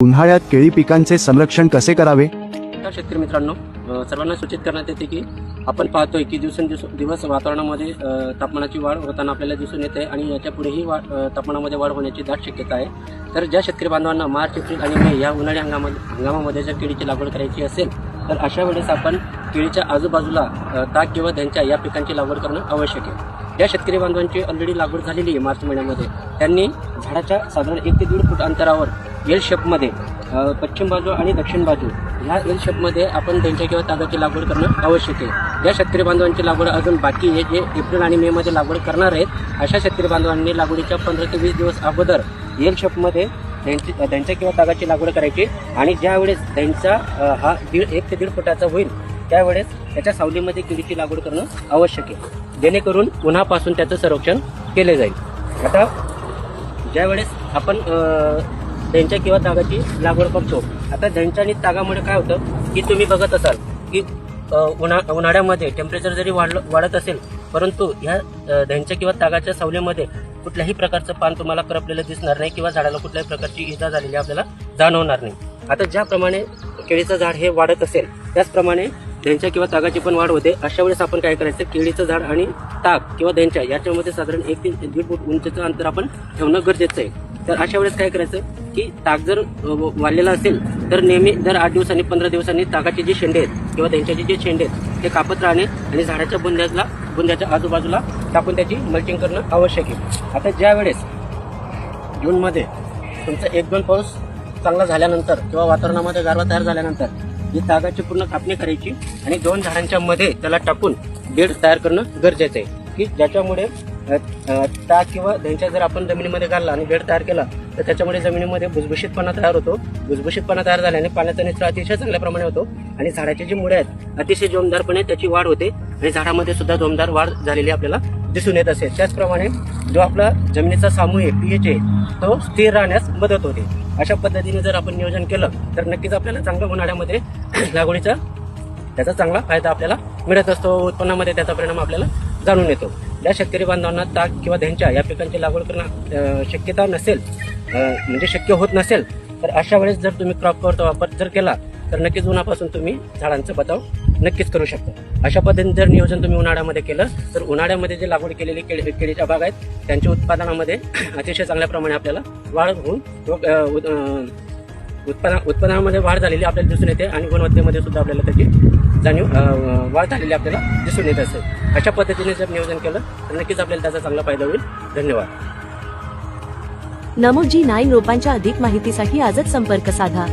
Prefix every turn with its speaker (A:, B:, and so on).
A: उन्हाळ्यात केळी पिकांचे संरक्षण कसे करावे?
B: शेतकरी मित्रांनो सर्वांना सूचित करण्यात येते की आपण पाहतोय की दिवसेंदिवस दिवस वातावरणामध्ये तापमानाची वाढ होताना आपल्याला दिसून येते आणि याच्या पुढेही वाढ तापमानामध्ये वाढ होण्याची दाट शक्यता आहे. तर ज्या शेतकरी बांधवांना मार्च एप्रिल आणि मे या उन्हाळी हंगामामध्ये हंगामामध्ये जर केळीची लागवड करायची असेल तर अशा वेळेस आपण केळीच्या आजूबाजूला ताक किंवा त्यांच्या या पिकांची लागवड करणं आवश्यक आहे. ज्या शेतकरी बांधवांची ऑलरेडी लागवड झालेली आहे मार्च महिन्यामध्ये त्यांनी झाडाच्या साधारण एक ते दीड फूट अंतरावर एल शेपमध्ये पश्चिम बाजू आणि दक्षिण बाजू ह्या एल शेपमध्ये आपण त्यांच्या किंवा तागाची लागवड करणं आवश्यक आहे. ज्या शेतकरी बांधवांची लागवड अजून बाकी आहे जे एप्रिल आणि मेमध्ये लागवड करणार आहेत अशा शेतकरी बांधवांनी लागवडीच्या पंधरा ते वीस दिवस अगोदर एल शेपमध्ये त्यांची त्यांच्या किंवा तागाची लागवड करायची आणि ज्यावेळेस त्यांचा हा दीड एक ते दीड फुटाचा होईल त्यावेळेस त्याच्या सावलीमध्ये किडीची लागवड करणं आवश्यक आहे. जेणेकरून उन्हापासून त्याचं संरक्षण केले जाईल. आता ज्यावेळेस आपण अ, त्यांच्या किंवा तागाची लागवड करतो. आता त्यांच्या आणि तागामुळे काय होतं की तुम्ही बघत असाल की उन्हा उन्हाळ्यामध्ये टेम्परेचर जरी वाढलं वाढत असेल परंतु ह्या अ, किंवा तागाच्या सावलीमध्ये कुठल्याही प्रकारचं पान तुम्हाला करपलेलं दिसणार नाही किंवा झाडाला कुठल्याही प्रकारची इजा झालेली आपल्याला जाणवणार नाही. आता ज्याप्रमाणे केळीचं झाड हे वाढत असेल त्याचप्रमाणे त्यांच्या किंवा तागाची पण वाढ होते अशा वेळेस आपण काय करायचं केळीचं झाड आणि ताग किंवा त्यांच्या याच्यामध्ये साधारण एक ते दीड फूट उंचीचं अंतर आपण ठेवणं गरजेचं आहे. तर अशा वेळेस काय करायचं की ताक जर वाढलेला असेल तर नेहमी दर आठ दिवसांनी पंधरा दिवसांनी तागाचे जे शेंडे आहेत किंवा त्यांच्याचे जे शेंडे आहेत ते कापत राहणे आणि झाडाच्या बुंद्याला बुंद्याच्या आजूबाजूला टाकून त्याची मल्चिंग करणं आवश्यक आहे. आता ज्या वेळेस जूनमध्ये तुमचा एक दोन पाऊस चांगला झाल्यानंतर किंवा वातावरणामध्ये गारवा तयार झाल्यानंतर ही तागाची पूर्ण कापणी करायची आणि दोन झाडांच्या मध्ये त्याला टाकून बेड तयार करणं गरजेचं आहे. की ज्याच्यामुळे ताग किंवा त्यांच्या जर आपण जमिनीमध्ये घालला आणि बेड तयार केला तर त्याच्यामुळे जमिनीमध्ये भुसभुशीतपणा तयार होतो. भुसभुशीतपणा तयार झाल्याने पाण्याचा निचरा अतिशय चांगल्या प्रमाणे होतो आणि झाडाची जी मुळे आहेत अतिशय जोमदारपणे त्याची वाढ होते आणि झाडामध्ये सुद्धा जोमदार वाढ झालेली आपल्याला दिसून येत असेल त्याचप्रमाणे जो आपला जमिनीचा सामूहिक पीएच आहे तो स्थिर राहण्यास मदत होते. अशा पद्धतीने जर आपण नियोजन केलं तर नक्कीच आपल्याला चांगल्या उन्हाळ्यामध्ये लागवडीचा त्याचा चांगला फायदा आपल्याला मिळत असतो. उत्पन्नामध्ये त्याचा परिणाम आपल्याला जाणून येतो. ज्या शेतकरी बांधवांना ताक किंवा त्यांच्या या पिकांची लागवड करणं शक्यता नसेल म्हणजे शक्य होत नसेल तर अशा वेळेस जर तुम्ही क्रॉप कवरचा वापर जर केला तर नक्कीच उन्हापासून तुम्ही झाडांचा बचाव नक्कीच करू शकता. अशा पद्धतीने जर नियोजन तुम्ही उन्हाळ्यामध्ये केलं तर उन्हाळ्यामध्ये जे लागवड केलेली केळी केळीच्या बाग आहेत त्यांच्या उत्पादनामध्ये अतिशय चांगल्या प्रमाणे आपल्याला वाढ होऊन अं, उत- उत्पन्न उत्पन्नामध्ये वाढ झालेली आपल्याला दिसून येते आणि गुणवत्तेमध्ये सुद्धा आपल्याला त्याची जाणीव वाढ झालेली आपल्याला दिसून येत असेल. अशा पद्धतीने जर नियोजन केलं तर नक्कीच आपल्याला त्याचा चांगला फायदा होईल. धन्यवाद.
C: नमोजी नाईन रोपांच्या अधिक माहितीसाठी आजच संपर्क साधा.